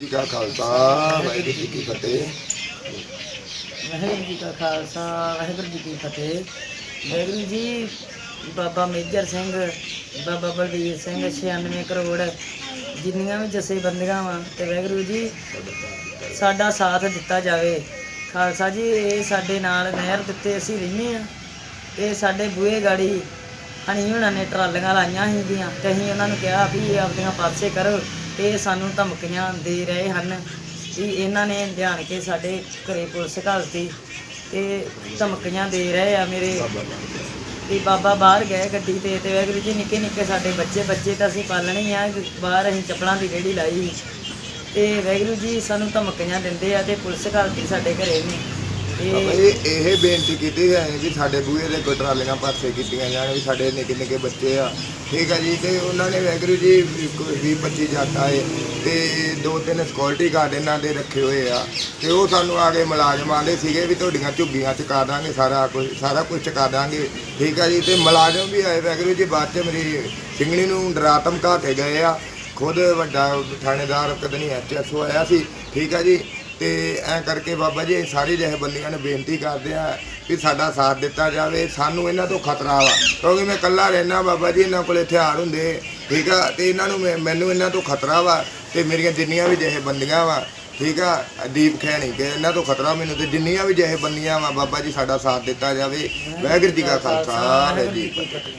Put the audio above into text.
ਜੀ ਕਾ ਖਾਲਸਾ, ਵਾਹਿਗੁਰੂ ਜੀ ਕੀ ਫਤਿਹ। ਵਾਹਿਗੁਰੂ ਜੀ ਕਾ ਖਾਲਸਾ, ਵਾਹਿਗੁਰੂ ਜੀ ਕੀ ਫਤਿਹ। ਵਾਹਿਗੁਰੂ ਜੀ, ਬਾਬਾ ਮੇਜਰ ਸਿੰਘ, ਬਾਬਾ ਬਲਬੀਰ ਸਿੰਘ 96 ਕਰੋੜ, ਜਿੰਨੀਆਂ ਵੀ ਜਥੇਬੰਦੀਆਂ ਵਾ, ਤੇ ਵਾਹਿਗੁਰੂ ਜੀ, ਸਾਡਾ ਸਾਥ ਦਿੱਤਾ ਜਾਵੇ। ਖਾਲਸਾ ਜੀ, ਇਹ ਸਾਡੇ ਨਾਲ ਨਹਿਰ ਦਿੱਤੇ ਅਸੀਂ ਰਹਿੰਦੇ ਆ। ਇਹ ਸਾਡੇ ਬੂਹੇ ਗਾੜੀ ਹਣੀ ਉਹਨਾਂ ਨੇ ਟਰਾਲੀਆਂ ਲਾਈਆਂ ਸੀਗੀਆਂ, ਤੇ ਅਸੀਂ ਉਹਨਾਂ ਨੂੰ ਕਿਹਾ ਵੀ ਇਹ ਆਪਣੀਆਂ ਪਾਸੇ ਕਰੋ। ਇਹ ਸਾਨੂੰ ਧਮਕੀਆਂ ਦੇ ਰਹੇ ਹਨ ਵੀ ਇਹਨਾਂ ਨੇ ਧਿਆਨ ਕੇ ਸਾਡੇ ਘਰੇ ਪੁਲਿਸ ਘਾਲਤੀ ਤੇ ਧਮਕੀਆਂ ਦੇ ਰਹੇ ਆ ਮੇਰੇ। ਵੀ ਬਾਬਾ ਬਾਹਰ ਗਏ ਗੱਡੀ ਤੇ ਤੇ ਵਾਹਿਗੁਰੂ ਜੀ ਨਿੱਕੇ ਨਿੱਕੇ ਸਾਡੇ ਬੱਚੇ ਬੱਚੇ ਤਾਂ ਅਸੀਂ ਪਾਲਣੇ ਹੀ ਆ, ਬਾਹਰ ਅਸੀਂ ਚੱਪਲਾਂ ਦੀ ਰੇੜੀ ਲਾਈ ਤੇ ਵਾਹਿਗੁਰੂ ਜੀ ਸਾਨੂੰ ਧਮਕੀਆਂ ਦਿੰਦੇ ਆ ਤੇ ਪੁਲਿਸ ਘਾਲਤੀ ਸਾਡੇ ਘਰੇ ਨੇ ਬਾਬਾ ਜੀ। ਇਹ ਬੇਨਤੀ ਕੀਤੀ ਹੈ ਵੀ ਸਾਡੇ ਬੂਹੇ ਦੇ ਕੋਈ ਟਰਾਲੀਆਂ ਪਾਸੇ ਕੀਤੀਆਂ ਜਾਣ ਵੀ ਸਾਡੇ ਨਿੱਕੇ ਨਿੱਕੇ ਬੱਚੇ ਆ। ਠੀਕ ਆ ਜੀ, ਤੇ ਉਹਨਾਂ ਨੇ ਵਾਹਿਗੁਰੂ ਜੀ 20 25 ਜਾਤਾ ਹੈ ਤੇ ਦੋ ਤਿੰਨ ਸਕਿਉਰਟੀ ਗਾਰਡ ਇਹਨਾਂ ਦੇ ਰੱਖੇ ਹੋਏ ਆ। ਤੇ ਉਹ ਸਾਨੂੰ ਆ ਕੇ ਮੁਲਾਜ਼ਮ ਆਂਦੇ ਸੀਗੇ ਵੀ ਤੁਹਾਡੀਆਂ ਝੁੱਗੀਆਂ ਚੁਕਾ ਦਾਂਗੇ, ਸਾਰਾ ਕੁਝ ਸਾਰਾ ਕੁਝ ਚੁਕਾ ਦਾਂਗੇ। ਠੀਕ ਆ ਜੀ, ਤੇ ਮੁਲਾਜ਼ਮ ਵੀ ਆਏ ਵਾਹਿਗੁਰੂ ਜੀ, ਬਾਅਦ ਚ ਮੇਰੀ ਸਿੰਘਣੀ ਨੂੰ ਡਰਾ ਧਮਕਾ ਕੇ ਗਏ ਆ। ਖੁਦ ਵੱਡਾ ਥਾਣੇਦਾਰ ਕਦਨੀ ਐਚਐਸਓ ਆਇਆ ਸੀ। ਠੀਕ ਆ ਜੀ ਤੇ ਐ ਕਰਕੇ ਬਾਬਾ ਜੀ ਸਾਰੀ ਜਥੇਬੰਦੀਆਂ ਨੂੰ ਬੇਨਤੀ ਕਰਦੇ ਆ ਵੀ ਸਾਡਾ ਸਾਥ ਦਿੱਤਾ ਜਾਵੇ। ਸਾਨੂੰ ਇਹਨਾਂ ਤੋਂ ਖਤਰਾ ਵਾ, ਕਿਉਂਕਿ ਮੈਂ ਇਕੱਲਾ ਰਹਿਣਾ ਬਾਬਾ ਜੀ, ਇਹਨਾਂ ਕੋਲ ਹਥਿਆਰ ਹੁੰਦੇ, ਠੀਕ ਆ? ਤੇ ਇਹਨਾਂ ਨੂੰ ਮੈਂ- ਮੈਨੂੰ ਇਹਨਾਂ ਤੋਂ ਖਤਰਾ ਵਾ ਤੇ ਮੇਰੀਆਂ ਜਿੰਨੀਆਂ ਵੀ ਜਥੇਬੰਦੀਆਂ ਵਾ, ਠੀਕ ਆ? ਦੀਪ ਖੈਣੀ ਕਿ, ਇਹਨਾਂ ਤੋਂ ਖਤਰਾ ਮੈਨੂੰ ਤੇ ਜਿੰਨੀਆਂ ਵੀ ਜਥੇਬੰਦੀਆਂ ਵਾ, ਬਾਬਾ ਜੀ, ਸਾਡਾ ਸਾਥ ਦਿੱਤਾ ਜਾਵੇ। ਵਾਹਿਗੁਰੂ ਜੀ ਕਾ ਖਾਲਸਾ, ਵਾਹਿਗੁਰੂ ਜੀ ਕੀ ਫਤਿਹ।